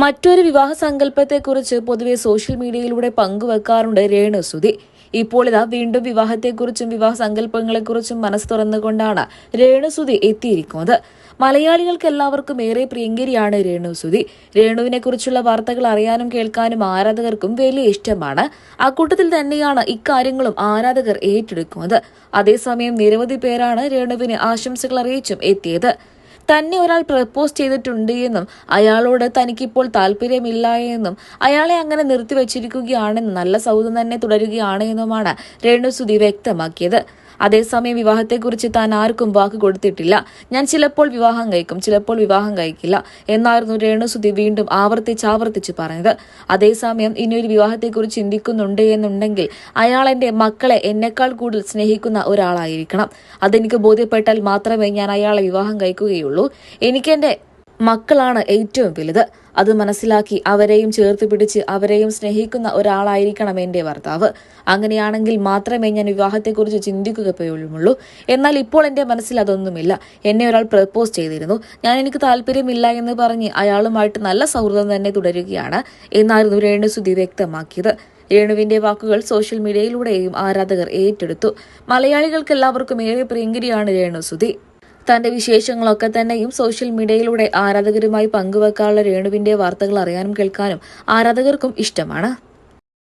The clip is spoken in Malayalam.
മറ്റൊരു വിവാഹ സങ്കല്പത്തെക്കുറിച്ച് പൊതുവെ സോഷ്യൽ മീഡിയയിലൂടെ പങ്കുവെക്കാറുണ്ട് രേണു സുധി. ഇപ്പോൾ ഇതാ വീണ്ടും വിവാഹത്തെക്കുറിച്ചും വിവാഹ സങ്കല്പങ്ങളെക്കുറിച്ചും മനസ്സ് തുറന്നുകൊണ്ടാണ് രേണുസുതി എത്തിയിരിക്കുന്നത്. മലയാളികൾക്ക് എല്ലാവർക്കും ഏറെ പ്രിയങ്കരിയാണ് രേണുസുതി രേണുവിനെ കുറിച്ചുള്ള വാർത്തകൾ അറിയാനും കേൾക്കാനും ആരാധകർക്കും വലിയ ഇഷ്ടമാണ്. അക്കൂട്ടത്തിൽ തന്നെയാണ് ഇക്കാര്യങ്ങളും ആരാധകർ ഏറ്റെടുക്കുന്നത്. അതേസമയം നിരവധി പേരാണ് രേണുവിന് ആശംസകൾ അറിയിച്ചും എത്തിയത്. തന്നെ ഒരാൾ പ്രപ്പോസ് ചെയ്തിട്ടുണ്ട് എന്നും അയാളോട് തനിക്കിപ്പോൾ താല്പര്യമില്ല എന്നും അയാളെ അങ്ങനെ നിർത്തിവച്ചിരിക്കുകയാണെന്നും നല്ല സൗഹൃദം തന്നെ തുടരുകയാണ് എന്നുമാണ് രേണുസുതി വ്യക്തമാക്കിയത്. അതേസമയം വിവാഹത്തെക്കുറിച്ച് താൻ ആർക്കും വാക്ക് കൊടുത്തിട്ടില്ല. ഞാൻ ചിലപ്പോൾ വിവാഹം കഴിക്കും ചിലപ്പോൾ വിവാഹം കഴിക്കില്ല എന്നായിരുന്നു രേണുസുതി വീണ്ടും ആവർത്തിച്ച് ആവർത്തിച്ച് പറഞ്ഞത്. അതേസമയം ഇനിയൊരു വിവാഹത്തെക്കുറിച്ച് ചിന്തിക്കുന്നുണ്ട് എന്നുണ്ടെങ്കിൽ അയാൾ എന്റെ മക്കളെ എന്നെക്കാൾ കൂടുതൽ സ്നേഹിക്കുന്ന ഒരാളായിരിക്കണം. അതെനിക്ക് ബോധ്യപ്പെട്ടാൽ മാത്രമേ ഞാൻ അയാളെ വിവാഹം കഴിക്കുകയുള്ളൂ. എനിക്കെന്റെ മക്കളാണ് ഏറ്റവും വലുത്. അത് മനസ്സിലാക്കി അവരെയും ചേർത്ത് പിടിച്ച് അവരെയും സ്നേഹിക്കുന്ന ഒരാളായിരിക്കണം എന്റെ ഭർത്താവ്. അങ്ങനെയാണെങ്കിൽ മാത്രമേ ഞാൻ വിവാഹത്തെക്കുറിച്ച് ചിന്തിക്കുക പോലുമുള്ളൂ എന്നാൽ ഇപ്പോൾ എന്റെ മനസ്സിൽ അതൊന്നുമില്ല. എന്നെ ഒരാൾ പ്രപ്പോസ് ചെയ്തിരുന്നു. ഞാൻ എനിക്ക് താല്പര്യമില്ല എന്ന് പറഞ്ഞ് അയാളുമായിട്ട് നല്ല സൗഹൃദം തന്നെ തുടരുകയാണ്. എന്നായിരുന്നു രേണുസുതി വ്യക്തമാക്കിയത്. രേണുവിന്റെ വാക്കുകൾ സോഷ്യൽ മീഡിയയിലൂടെയും ആരാധകർ ഏറ്റെടുത്തു. മലയാളികൾക്ക് എല്ലാവർക്കും ഏറെ പ്രിയങ്കരിയാണ് രേണുസുതി. തന്റെ വിശേഷങ്ങളൊക്കെ തന്നെയും സോഷ്യൽ മീഡിയയിലൂടെ ആരാധകരുമായി പങ്കുവെക്കാനുള്ള രേണുവിന്റെ വാർത്തകൾ അറിയാനും കേൾക്കാനും ആരാധകർക്കും ഇഷ്ടമാണ്.